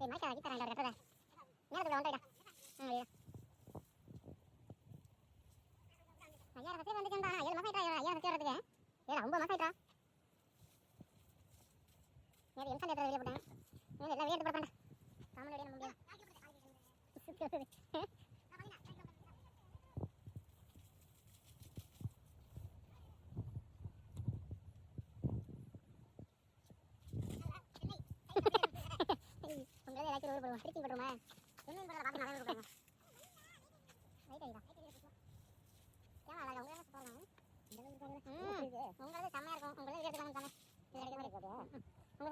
ஏய் மைக்கா வைக்க தரேன் கட்டுறத நேரத்துக்கு வந்துடா ம் ஐயா ஐயாயிரம் பேர் வந்துட்டா ஏழு மாசம் ஆயிட்டா ஐயாயிரம் பேர் வரதுக்கு ஏழு ஒன்பது மாசம் ஆயிட்டா நேற்று எம்சான் எடுத்து வெளியே போட்டேன் எல்லாம் வீடு போட வெளியே முடியாது ஊர் போடுவோம் திருச்சி போட்டுருமா என்ன பண்ணுறத பார்த்து நல்லா இருப்பாங்க ரைட் ஐயா ஏன் அழகா? உங்களே பாருங்க உங்களது செம்மையா இருக்கும்.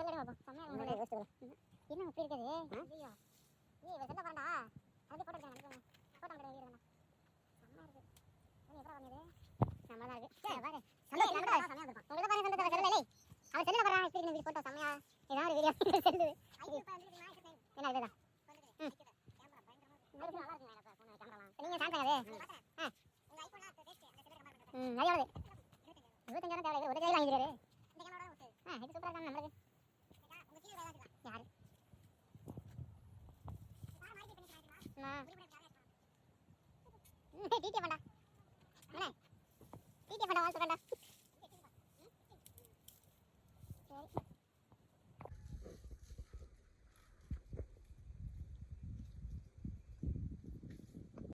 பார்ப்போம். செம்மையா இருக்கும். என்ன அப்படி இருக்குது என்ன இதுதான் ம். உங்களுக்கு சாம்சங் அது ஆ ம் நிறைய வருது. இருபத்தஞ்சாயிரம் தேவை ஒரு கையில் வாங்கிக்கிறாரு. ஆ இது சூப்பராக தான் நம்மளுக்கு. பண்ணா என்ன டிடி பண்ணா வாழ்த்து கண்டா